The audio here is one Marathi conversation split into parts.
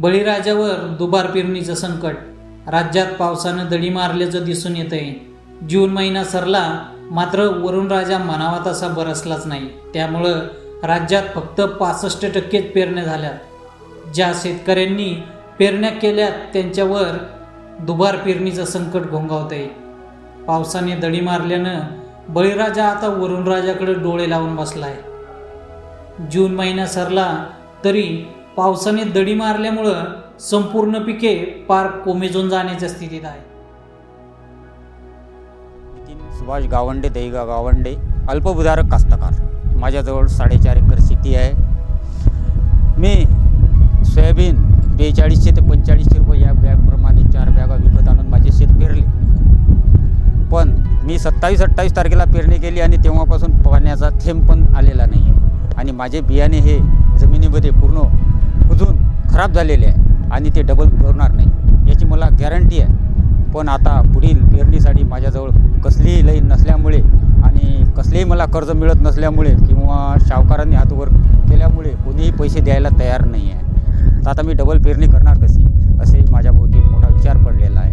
बळीराजावर दुबार पेरणीचं संकट. राज्यात पावसानं दडी मारल्याचं दिसून येत आहे जून महिना सरला मात्र वरुण राजा म्हणावा तसा बरसलाच नाही. त्यामुळं राज्यात फक्त पासष्ट टक्केच पेरण्या झाल्या ज्या शेतकऱ्यांनी पेरण्या केल्यात त्यांच्यावर दुबार पेरणीचं संकट घोंगावत आहे पावसाने दडी मारल्यानं बळीराजा आता वरुणराजाकडे डोळे लावून बसलाय. जून महिना सरला तरी पावसाने दडी मारल्यामुळं संपूर्ण पिके पार कोमेजून जाण्याच्या स्थितीत आहे. सुभाष गावंडे दहिगा गावंडे अल्पभूधारक कास्तकार. माझ्याजवळ साडेचार एकर शेती आहे. मी सोयाबीन बेचाळीसशे ते पंचेचाळीसशे रुपये या बॅगप्रमाणे चार बॅगा विकत आणून माझे शेत पेरले. पण मी सत्तावीस अठ्ठावीस तारखेला पेरणी केली आणि तेव्हापासून पाण्याचा थेंब पण आलेला नाही. आहे आणि माझे बियाणे हे जमिनीमध्ये पूर्ण कुजून खराब झालेले आहे आणि ते डबल उगवणार नाही. याची मला गॅरंटी आहे. पण आता पुढील पेरणीसाठी माझ्याजवळ कसलीही लाईन नसल्यामुळे आणि कसलेही मला कर्ज मिळत नसल्यामुळे किंवा सावकारांनी हात वर केल्यामुळे कोणीही पैसे द्यायला तयार नाही आहे तर आता मी डबल पेरणी करणार कशी? असे माझ्याभोवती मोठा विचार पडलेला आहे.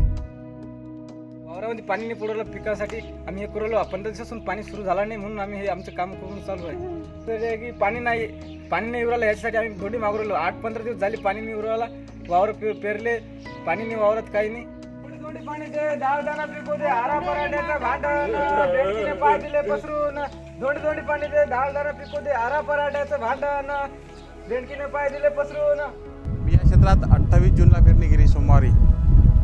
वावरामध्ये पाणी नाही पुरवलं पिकासाठी. आम्ही हे पुरवलो. पंधरा दिवसापासून पाणी सुरू झालं नाही म्हणून आम्ही हे आमचं काम करून चालू आहे तर की पाणी नाही. पाणी नाही उरालं याच्यासाठी आम्ही धोडी मागू राहिलो आठ पंधरा दिवस झाले पाणी नाही उरवायला वावर पे पेरले पाणी नाही वावरात काही नाही. थोडी थोडी पाणी दे डाळ पिकू दे आरा पराठ्याचं भांडण भेटकीने पाय दिले पसरून. थोडी थोडी पाणी दे डाळ पिकू दे आरा पराठ्याचं भांडण बेडकीने पाय दिले पसरून. मी या क्षेत्रात अठ्ठावीस जूनला पेरणी केली सोमवारी.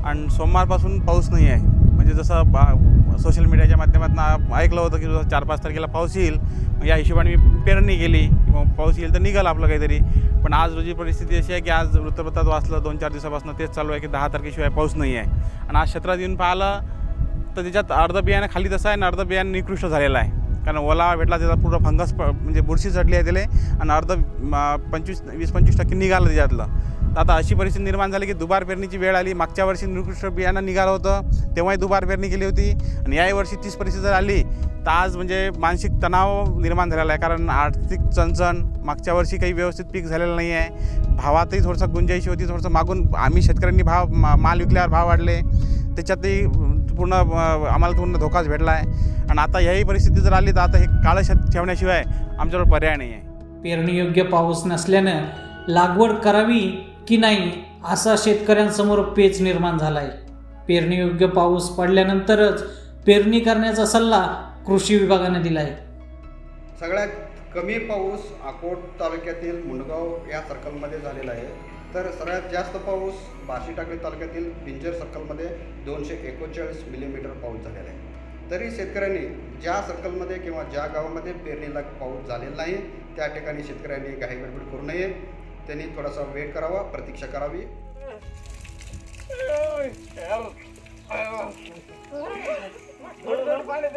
आणि सोमवारपासून पाऊस नाही आहे. म्हणजे जसं बा सोशल मीडियाच्या माध्यमातून ऐकलं होतं की जसं चार पाच तारखेला पाऊस येईल या हिशोबाने मी पेरणी केली. किंवा पाऊस येईल तर निघाल आपलं काहीतरी. पण आज रोजी परिस्थिती अशी आहे की आज वृत्तपत्रात वाचलं दोन चार दिवसापासून तेच चालू आहे की दहा तारखेशिवाय पाऊस नाही आहे. आणि आज क्षेत्रात येऊन पाहिलं तर त्याच्यात अर्धं बियाणं खाली तसं आहे आणि अर्ध बियाणं निकृष्ट झालेलं आहे. कारण ओला भेटला त्याचा पूर्ण फंगस प- म्हणजे बुरशी चढली आहे त्याला आणि अर्ध पंचवीस वीस पंचवीस टक्के निघालं त्याच्यातलं. तर आता अशी परिस्थिती निर्माण झाली की दुबार पेरणीची वेळ आली. मागच्या वर्षी निकृष्ट बियाणं निघालं होतं. तेव्हाही दुबार पेरणी केली होती. आणि याही वर्षी तीच परिस्थिती जर आली तर आज म्हणजे मानसिक तणाव निर्माण झालेला आहे. कारण आर्थिक चणचण मागच्या वर्षी काही व्यवस्थित पीक झालेलं नाही आहे. भावातही थोडंसं गुंजाईशी होती. थोडंसं मागून आम्ही शेतकऱ्यांनी भाव मा- माल विकल्यावर भाव वाढले. त्याच्यातही पूर्ण आम्हाला पूर्ण धोकाच भेटला आहे. आणि आता ह्याही परिस्थिती जर आली तर आता हे काळं शेत ठेवण्याशिवाय आमच्याकडे पर्याय नाही आहे. पेरणी योग्य पाऊस नसल्यानं लागवड करावी की नाही असा शेतकऱ्यांसमोर पेच निर्माण झालाय. पेरणीयोग्य पाऊस पडल्यानंतरच पेरणी करण्याचा सल्ला कृषी विभागाने दिलाय. सगळ्यात कमी पाऊस अकोट तालुक्यातील मुंडगाव या सर्कलमध्ये झालेला आहे. तर सगळ्यात जास्त पाऊस बार्शी टाकळी तालुक्यातील पिंजर सर्कलमध्ये दोनशे एकोणचाळीस मिलीमीटर पाऊस झालेला आहे. तरी शेतकऱ्यांनी ज्या सर्कलमध्ये किंवा ज्या गावामध्ये पेरणीला पाऊस झालेला नाही त्या ठिकाणी शेतकऱ्यांनी घाई गडबड करू नये. त्यांनी थोडासा वेट करावा प्रतीक्षा करावी. थोडं थोडं पाणी